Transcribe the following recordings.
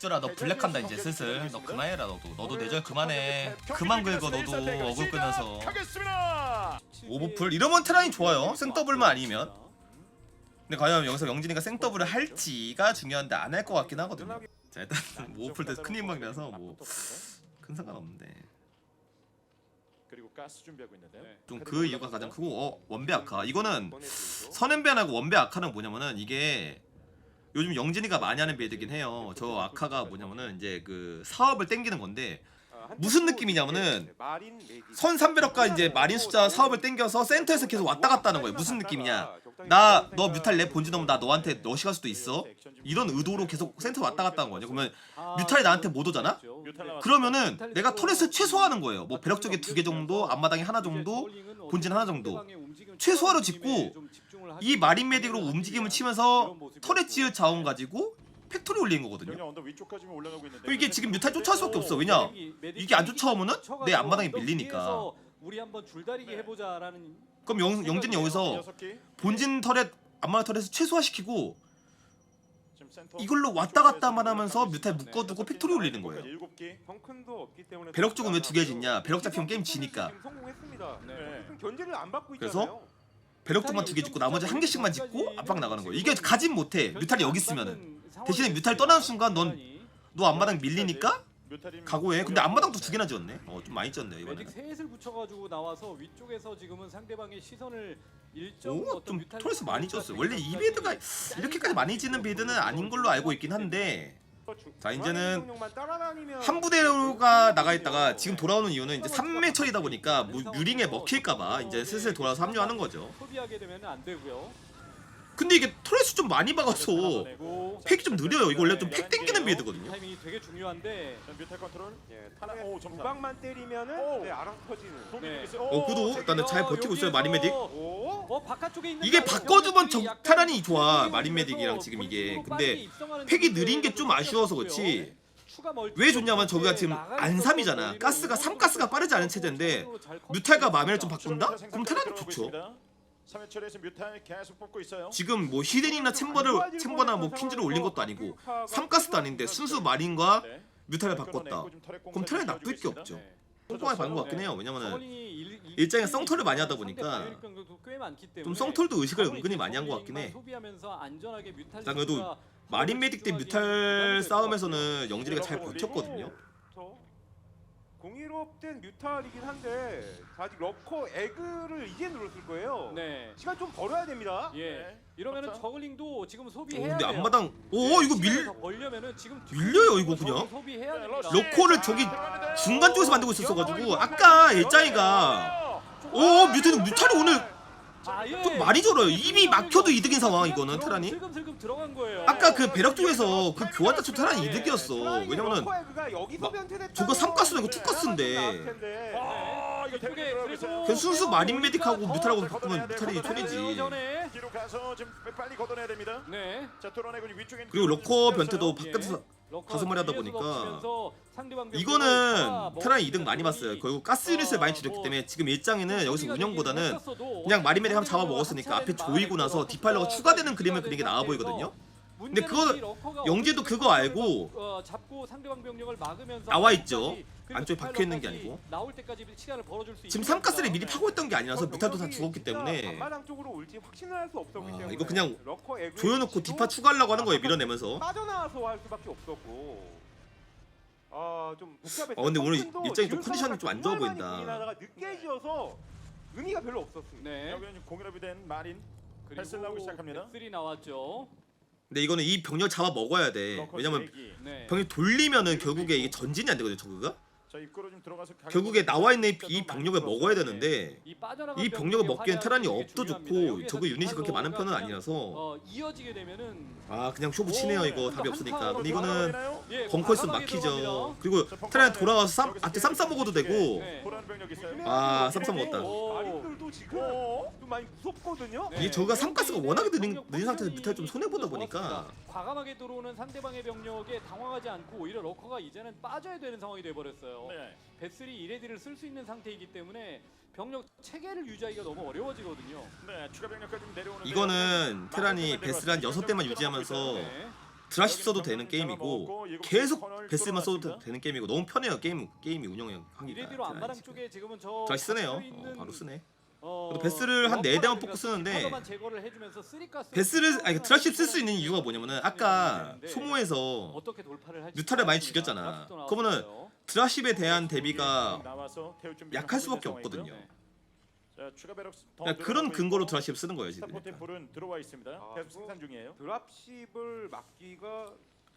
익절아 너 블랙한다 이제 슬슬. 너 그만해라 너도. 너도 내절 그만해. 그만 긁어 너도 어글 하겠습니다. 오버풀. 이러면 테란이 좋아요. 생더블만 아니면. 근데 과연 여기서 영진이가 생더블을 할지가 중요한데 안 할 것 같긴 하거든요. 자 일단 오버풀 때큰 힘방이라서 뭐 큰 상관없는데. 그리고 가스 준비하고 있는데. 네. 좀그 이유가 가장 크고 어 원배 아카. 이거는 선앤배하고 원배 아카는 뭐냐면은 이게 요즘 영진이가 많이 하는 빌드긴 해요. 저 아카가 뭐냐면은 이제 그 사업을 땡기는 건데 무슨 느낌이냐면은 선 300억과 이제 마린 숫자 사업을 땡겨서 센터에서 계속 왔다 갔다 하는 거예요. 무슨 느낌이냐? 나 너 뮤탈 내 본진 오면 나 너한테 러시 갈 수도 있어. 이런 의도로 계속 센터 왔다 갔다 하는 거죠. 그러면 뮤탈이 나한테 못 오잖아? 그러면은 내가 터렛을 최소화하는 거예요. 뭐 배럭 쪽에 두 개 정도, 앞마당에 하나 정도, 본진 하나 정도. 최소화로 짓고 이 마린 메딕으로 움직임을 치면서 터렛 지을 자원 가지고 팩토리 올리는 거거든요. 병력 언더 위쪽까지 지금 올라가고 있는데. 이게 지금 뮤탈 쫓아올 수밖에 없어. 왜냐? 이게 안 쫓아오면은 내 앞마당에 밀리니까. 우리 한번 줄다리기 해보자라는 그럼 영, 영진이 여기서. 본진 터렛 앞마당 터렛을 최소화시키고 이걸로 왔다 갔다만 하면서 뮤탈 묶어두고 팩토리 올리는 거예요. 배럭 쪽은 왜 두 개 짓냐? 배럭 잡히면 게임 지니까. 네. 지금 견제를 안 받고 그래서 있잖아요. 배럭 쪽만 두 개 짓고 나머지 한 개씩만 짓고 압박 나가는 거예요. 이게 가진 못해. 뮤탈이 여기 있으면은 대신에 뮤탈 떠나는 순간 넌 너 앞마당 밀리니까 가고해. 근데 앞마당도 두 개나 지었네. 어 좀 많이 지었네 매직 이번에는. 셋을 붙여가지고 나와서 위쪽에서 지금은 상대방의 시선을 일정 오, 좀 토레스 많이 졌어요. 원래 이 빌드가 이렇게까지 많이 지는 빌드는 아닌 걸로 알고 있긴 한데 자, 이제는 한 부대가 나가 있다가 지금 돌아오는 이유는 이제 3매 처리다 보니까 뭐 유링에 먹힐까봐 이제 슬슬 돌아서 합류하는 거죠. 소비하게 되면 안 되고요. 근데 이게 토레스 좀 많이 박아서 그리고 팩이 좀 느려요. 이거 원래 좀 팩 땡기는 빌드거든요. 타이밍이 되게 중요한데 자, 뮤탈 컨트롤. 예, 탄에 오, 두 점사. 방만 때리면은 오. 네, 알아서 터지는. 네. 어, 구도 일단은 잘 버티고 있어요 마린 메딕. 오. 어 바깥쪽에 있는 이게 바꿔주면 테란이 좋아 공격이 마린 오면서 메딕이랑 지금 이게. 근데 팩이 느린 게 좀 아쉬워서. 그렇지. 왜 좋냐면 저기가 지금 안삼이잖아. 가스가 3가스가 빠르지 않은 체제인데 잘 뮤탈과 마멜을 좀. 바꾼다? 그럼 테란이 좋죠. 3회 처리에서 뮤탈 계속 뽑고 있어요. 지금 뭐 히덴이나 챔버를 챔버나 뭐 퀸즈를 올린 것도 아니고 3가스도 아닌데 순수 마린과 네. 뮤탈을 바꿨다. 그럼 테란이 나쁠 게 없죠. 네. 꼼꼼하게 박은 것 같긴 해요. 왜냐면은 일- 일- 일장에 썬털을 많이 하다 보니까 좀 썬털도 의식을 은근히 많이 한 것 같긴 해. 자, 그래도 마린 메딕 때 뮤탈 싸움에서는 네, 영진이가 잘 버텼거든요. 공일업된 뮤탈이긴 한데 아직 러커 에그를 이제 눌렀을 거예요. 네. 시간 좀 벌어야 됩니다. 예. 네. 이러면은 그렇죠. 저글링도 지금 어, 소비해야 근데 돼요. 앞마당 오 이거 시간을 밀더 벌려면은 지금 밀려요, 이거 그냥? 저글링 소비해야 네, 됩니다. 러시. 러코를 저기 아, 중간 쪽에서 만들고 있었어가지고 아까 일장이가 오 뮤탈 뮤탈이 오늘 아, 예. 좀 많이 절어요. 입이 막혀도 이득인 상황 이거는 테란이. 아까 그 배럭 쪽에서 그 교환 자체 테란이 이득이었어. 왜냐면은 저거 삼가스는 이거 네, 투가스인데. 나왔을 텐데. 아, 들어가고 그냥 순수 마린 메딕하고 더 뮤탈하고 더 바꾸면 뮤탈이. 손이지. 네. 위쪽에 그리고 러커 변태도 예. 바깥에서 가 다섯 마리 하다 보니까 이거는 다 테란이 먹어주는 이득 많이 봤어요. 결국 가스 유닛을 많이 어, 줄였기 뭐 때문에 지금 일장에는 여기서 소비가 운영보다는 그냥 마린 메딕 한번 잡아 상대방을 먹었으니까 앞에 조이고 나서 디파일러가 추가되는 그림을 그리는 게 나아 보이거든요. 문제는 그거 영재도 그거 알고 나와 있죠. 안쪽에 박혀 있는 게 아니고. 나올 때까지 시간을 벌어줄 수 지금 있는 삼가스를. 미리 파고 있던 게 아니라서 뮤탈도 다 죽었기 때문에 쪽으로 올지 확신을 할 수 없었기 아, 때문에 이거 그냥 러커 조여놓고 디파 추가하려고 하는 거예요 밀어내면서. 빠져나와서 할 수밖에 없었고 아좀. 어, 근데 오늘 일정이 좀 컨디션이 좀안 좋아 보인다. 고민하다가 늦게 지어서 의미가 별로 없었습니다. 네. 여기는 공일업이 된 마린 헬스를 나오기 시작합니다. 3 나왔죠. 근데 이거는 이 병력 잡아 먹어야 돼. 러커 왜냐면. 네. 병이 돌리면은 결국에 이게 전진이 안 되거든요. 저거가. 결국에 나와 있는 이- 이 병력을 먹어야 되는데 이 병력을 먹기엔 테란이 업도. 좋고 저거 유닛이 그렇게 많은 편은 아니라서 어, 아 그냥 쇼부 치네요 이거 답이 없으니까. 근데 이거는 예, 벙커 있으면 과감하게 막히죠. 그리고 테란이 돌아가서 쌈 앞에 쌈 싸 먹어도 되고. 아, 쌈 싸 먹었다. 오. 마린들도 지금 오. 좀 많이 무섭거든요. 네. 이게 저거가 삼가스가 워낙에 느린- 느린 상태에서 뮤탈 좀 손해보다 보니까. 과감하게 들어오는 상대방의 병력에 당황하지 않고 오히려 러커가 이제는 빠져야 되는 상황이 돼버렸어요. 네. 베슬이 이레디를 쓸 수 있는 상태이기 때문에 병력 체계를 유지하기가 너무 어려워지거든요. 네, 추가 병력까지 좀 내려오는 이거는 테란이 베스를 한 6대만 유지하면서 네. 드라시 써도 되는 게임이고 계속 베스만 써도 되는 게임이고 너무 편해요 게임 게임이 운영하기가 이레디로 안마랑 쪽에 지금은 저 드라시 쓰네요 어, 바로 쓰네 어, 그래도 베스를 한네 대만 러커라든가 뽑고 쓰는데 스피커만 제거를 해주면서 쓰리가스 베스를 아니 드라시 쓸 수 있는 이유가 뭐냐면은 아까 네. 소모에서 어떻게 돌파를 할지 뮤타를 많이. 죽였잖아. 그러면은. 드라십에 대한 대비가 약할 수밖에 없거든요 네. 그러니까 그런 근거로 드라십 쓰는 거예요 지금 스타포트 불은 들어와 있습니다. 아, 계속 생산 중이에요. 드랍십을 막기가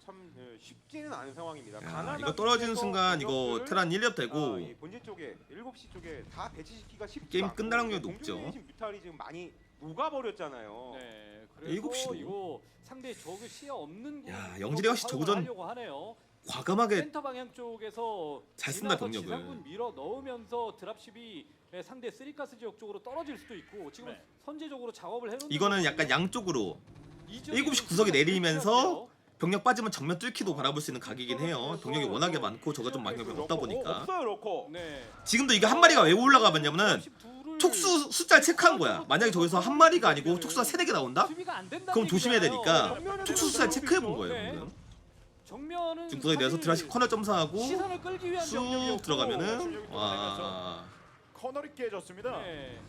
참 예, 쉽지는 않은 상황입니다. 야, 가난한 이거 떨어지는 순간 이거 테란 1렙 아, 되고 이 본진 쪽에 7시 쪽에 다 배치시키기가 쉽지 게임 않고 끝날 확률이 높죠. 공중에 계신 뮤탈이 지금 많이 녹아버렸잖아요. 네. 일곱 그래서 시도. 이거 상대 저그 시야 없는 야, 혹시 활용을 저그전 하려고 하네요. 과감하게 센터 방향 쪽에서 잘 쓴다, 지나서 병력을. 지상군 밀어 넣으면서 드랍십이 예, 상대 쓰리가스 지역 쪽으로 떨어질 수도 있고 지금 네. 선제적으로 작업을 해놓는 이거는 약간 양쪽으로 이 지역에 일곱 시 지금 구석에 수비가 내리면서. 병력 빠지면 정면 뚫기도 바라볼 수 있는 각이긴 해요 병력이 워낙에 많고 저가 좀 많이 없다 어, 보니까 없어요. 네. 지금도 이게 한 마리가 왜 올라가봤냐면은 촉수 숫자를 체크한 거야 만약에 저기서 한 마리가 아니고 촉수가 세네 개 나온다? 그럼 조심해야 되니까 촉수 숫자를 체크해 본 거예요 네. 방금 정면은 지금 구석에 내서 드라시 커널 점사하고 시선을 끌기 위한 쑥 병력이었고 들어가면은 와 커널이 깨졌습니다. 네.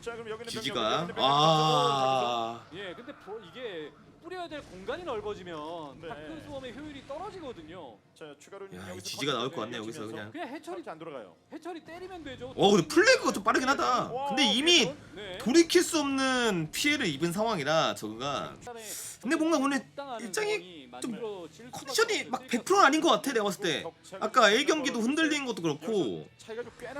자, 그럼 여기는 여기는 병력 아 예, 근데 보- 이게 뿌려야 될 공간이 넓어지면 네. 다크 효율이 떨어지거든요. 자, 추가로 야, 여기서 이 지지가 나올 것 같네, 여기서 이어지면서 그냥. 그냥 해철이 철이 안 돌아가요. 해철이 때리면 되죠. 어 근데 플레이가 좀 빠르긴 하다 근데 이미 네. 돌이킬 수 없는 피해를 입은 상황이라 저거가 근데 뭔가 오늘 일정이 좀 컨디션이 막 100%는 아닌 것 같아 내가 봤을 때 아까 A 경기도 흔들리는 것도 그렇고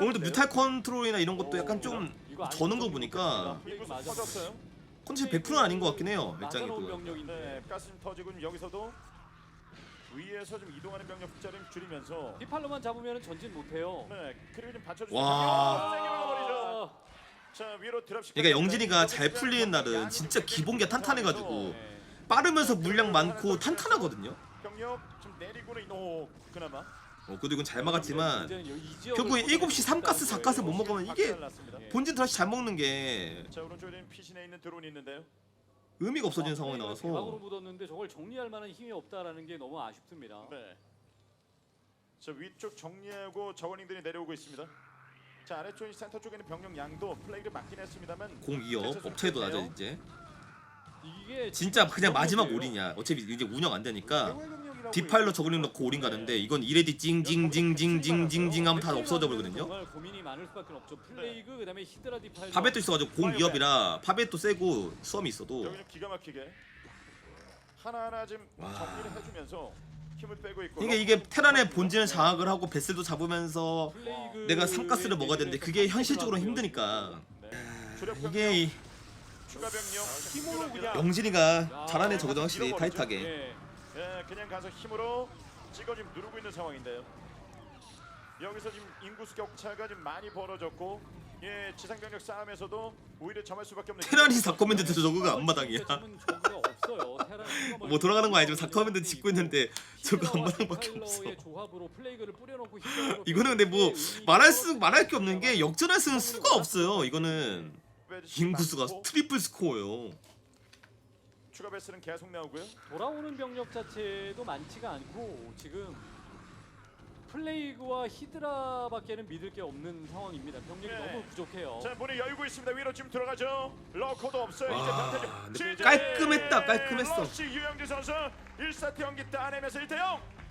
오늘도? 뮤탈 컨트롤이나 이런 것도 약간 좀 저는 거 보니까. 컨디션 100%는 아닌 것 같긴 해요 가스 터지고 좀 여기서도 위에서 좀 이동하는 병력 숫자를 좀 줄이면서 디팔로만 잡으면 전진 못해요. 네, 그리고 좀 받쳐주세요. 와. 세게 막아버리죠. 아, 자, 위로 드랍십. 그러니까 영진이가 잘 풀리는 날은 진짜 기본기가 탄탄해가지고 네. 빠르면서 물량 많고 탄탄하거든요 병력 좀 내리고는 오, 그나마 어 그래도 이건 잘 막았지만 결국엔 7시 3가스 4가스 못 먹으면 이게. 본진 드라시 잘 먹는 게 자, 오른쪽에 피신에 있는 드론이 있는데요. 의미가 없어지는 상황이 플레이가 나와서 대박으로 묻었는데 저걸 정리할 만한 힘이 없다라는 게 너무 아쉽습니다. 네. 자, 위쪽 정리하고 저거닝들이 내려오고 있습니다. 자, 아래쪽 이 센터 쪽에 있는 병력 양도 플레이를 맞긴 했습니다만 공 2업 업체도 낮아 이제 이게 진짜 그냥 마지막. 올인이야 어차피 이제 운영 안 되니까 경력이라고 디파일러 저글링 넣고 올인 가는데 이건 이레디 징징징징징징징 하면 다 없어져 버리거든요. 파벳도 있어가지고 공 2업이라 파벳도 세고 수험이 있어도 하나하나 지금 와. 정리를 해주면서 힘을 빼고 있고 이게 이게 테란의 본진을 장악을 하고 베슬도 잡으면서 내가 삼가스를 먹어야 되는데 그게 현실적으로 힘드니까 네. 이게 영진이가 잘하네 저거도 확실히 타이트하게 예. 예, 그냥 가서 힘으로 찍어 지금 누르고 있는 상황인데요. 여기서 지금 인구수 격차가 좀 많이 벌어졌고 예, 지상 병력 싸움에서도 오히려 점할 수밖에 없는 테란이 4커맨드 저거가 앞마당이야 뭐 돌아가는 거 아니지만 4커맨드 짓고 있는데 저거 앞마당밖에 없어 디파일러의 조합으로 플레이그를 뿌려놓고 히드라로 이거는 근데 뭐 말할 수 말할 게 없는 게 역전할 수는 수가 없어요 이거는 인구수가 트리플 스코어예요 추가 배스는 계속 나오고요. 돌아오는 병력 자체도 많지가 않고 지금 플레이그와 히드라밖에는 믿을 게 없는 상황입니다. 병력이 네. 너무 부족해요. 자, 문이 열고 있습니다. 위로 지금 들어가죠. 러커도 없어요. 이제 와. 근데 지지! 깔끔했다, 깔끔했어. 러시 유영진 선수 1사트 연기 따내면서 1대 0.